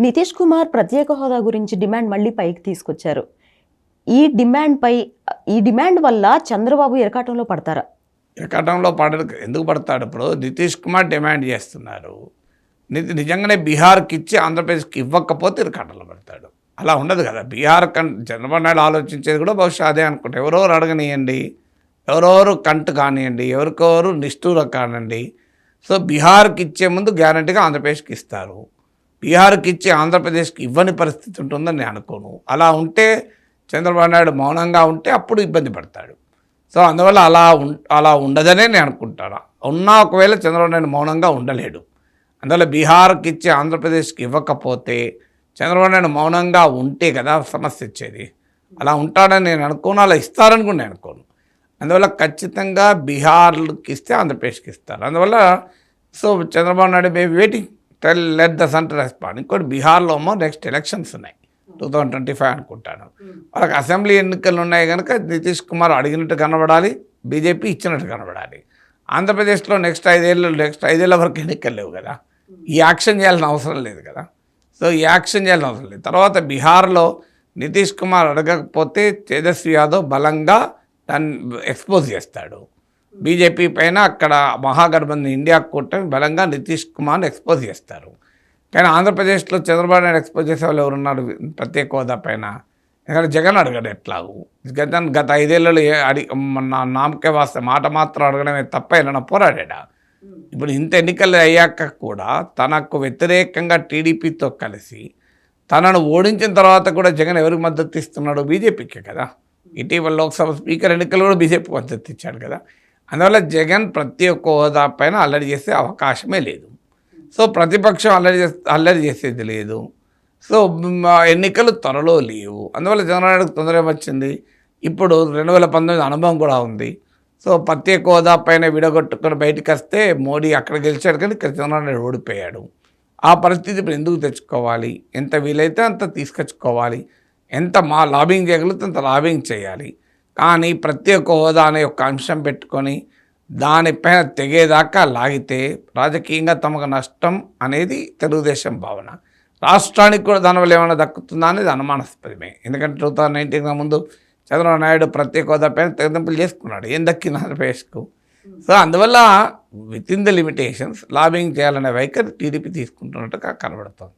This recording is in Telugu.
నితీష్ కుమార్ ప్రత్యేక హోదా గురించి డిమాండ్ మళ్ళీ పైకి తీసుకొచ్చారు. ఈ డిమాండ్ పై ఈ డిమాండ్ వల్ల చంద్రబాబు ఇరకాటంలో పడతారా? ఇరకాటంలో పడదు ఎందుకు పడతాడు? ఇప్పుడు నితీష్ కుమార్ డిమాండ్ చేస్తున్నారు ని- నిజంగానే బీహార్కి ఇచ్చి ఆంధ్రప్రదేశ్కి ఇవ్వకపోతే ఇరకటంలో పడతాడు. అలా ఉండదు కదా. బీహార్ కన్ చంద్రబాబు నాయుడు ఆలోచించేది కూడా బహుశా అదే అనుకుంటా. ఎవరెవరు అడగనియండి? ఎవరెవరు కంటు కానివ్వండి ఎవరికెవరు నిష్ఠూర కానివ్వండి సో బీహార్కి ఇచ్చే ముందు గ్యారంటీగా ఆంధ్రప్రదేశ్కి ఇస్తారు. బీహార్కి ఇచ్చి ఆంధ్రప్రదేశ్కి ఇవ్వని పరిస్థితి ఉంటుందని నేను అనుకోను. అలా ఉంటే చంద్రబాబు నాయుడు మౌనంగా ఉంటే అప్పుడు ఇబ్బంది పడతాడు. సో అందువల్ల అలా ఉం అలా ఉండదనే నేను అనుకుంటాను. ఉన్నా ఒకవేళ చంద్రబాబు నాయుడు మౌనంగా ఉండలేడు. అందువల్ల బీహార్కి ఇచ్చి ఆంధ్రప్రదేశ్కి ఇవ్వకపోతే చంద్రబాబు నాయుడు మౌనంగా ఉంటే కదా సమస్య ఇచ్చేది అలా ఉంటాడని నేను అనుకోను అలా ఇస్తారని కూడా నేను అనుకోను. అందువల్ల ఖచ్చితంగా బీహార్కి ఇస్తే ఆంధ్రప్రదేశ్కి ఇస్తారు. అందువల్ల so Chandrababu Naidu baby waiting tell let the centre respond. ఇంకోటి బీహార్లో ఏమో నెక్స్ట్ ఎలక్షన్స్ ఉన్నాయి. టూ థౌజండ్ ట్వంటీ ఫైవ్ అనుకుంటాను. వాళ్ళకి అసెంబ్లీ ఎన్నికలు ఉన్నాయి కనుక నితీష్ కుమార్ అడిగినట్టు కనబడాలి బీజేపీ ఇచ్చినట్టు కనబడాలి. ఆంధ్రప్రదేశ్లో నెక్స్ట్ ఐదేళ్ళు నెక్స్ట్ ఐదేళ్ళ వరకు ఎన్నికలు లేవు కదా. ఈ యాక్షన్ చేయాల్సిన అవసరం లేదు కదా. సో ఈ యాక్షన్ చేయాల్సిన అవసరం లేదు. తర్వాత బీహార్లో నితీష్ కుమార్ అడగకపోతే తేజస్వి యాదవ్ బలంగా దాన్ని ఎక్స్పోజ్ చేస్తాడు. బీజేపీ పైన అక్కడ మహాగఠబంధన్ ఇండియా కూటమి బలంగా నితీష్ కుమార్ని ఎక్స్పోజ్ చేస్తారు. కానీ ఆంధ్రప్రదేశ్లో చంద్రబాబు నాయుడు ఎక్స్పోజ్ చేసే వాళ్ళు ఎవరున్నారు? ప్రత్యేక హోదా పైన. ఎందుకంటే జగన్ అడగడు ఎట్లాగూ. గత గత ఐదేళ్ళలో ఏ అడి నా నామకే వాస్తే మాట మాత్రం అడగడమే తప్ప ఏమైనా పోరాడా ఇప్పుడు ఇంత ఎన్నికలు అయ్యాక కూడా తనకు వ్యతిరేకంగా టీడీపీతో కలిసి తనను ఓడించిన తర్వాత కూడా జగన్ ఎవరికి మద్దతు ఇస్తున్నాడు బీజేపీకే కదా. ఇటీవల లోక్సభ స్పీకర్ ఎన్నికలు కూడా బీజేపీ మద్దతు ఇచ్చాడు కదా. అందువల్ల జగన్ ప్రతి ఒక్క హోదా పైన అల్లరి చేసే అవకాశమే లేదు. సో ప్రతిపక్షం అల్లరి చేస్తే అల్లరి చేసేది లేదు. సో ఎన్నికలు త్వరలో లేవు. అందువల్ల చంద్రబాబు తొందరగా తొందర వచ్చింది. ఇప్పుడు రెండు వేల పంతొమ్మిది అనుభవం కూడా ఉంది. సో ప్రత్యేక హోదా పైన విడగొట్టుకొని బయటకు వస్తే మోడీ అక్కడ గెలిచాడు కానీ ఇక్కడ చంద్రబాబు నాయుడు ఓడిపోయాడు. ఆ పరిస్థితి ఇప్పుడు ఎందుకు తెచ్చుకోవాలి? ఎంత వీలైతే అంత తీసుకొచ్చుకోవాలి. ఎంత మా లాబింగ్ చేయగలిగితే అంత లాబింగ్ చేయాలి. కానీ ప్రత్యేక హోదా అనే ఒక అంశం పెట్టుకొని దానిపైన తెగేదాకా లాగితే రాజకీయంగా తమకు నష్టం అనేది తెలుగుదేశం భావన. రాష్ట్రానికి కూడా దానివల్ల ఏమైనా దక్కుతుందా అనేది అనుమానాస్పదమే. ఎందుకంటే టూ థౌజండ్ నైన్టీన్ ముందు చంద్రబాబు నాయుడు ప్రత్యేక హోదా పైన తెగదింపులు చేసుకున్నాడు. ఏం దక్కింది ఆంధ్రప్రదేశ్కు సో అందువల్ల with in the limitations lobbying చేయాలనే వైఖరి టీడీపీ తీసుకుంటున్నట్టుగా కనబడుతోంది.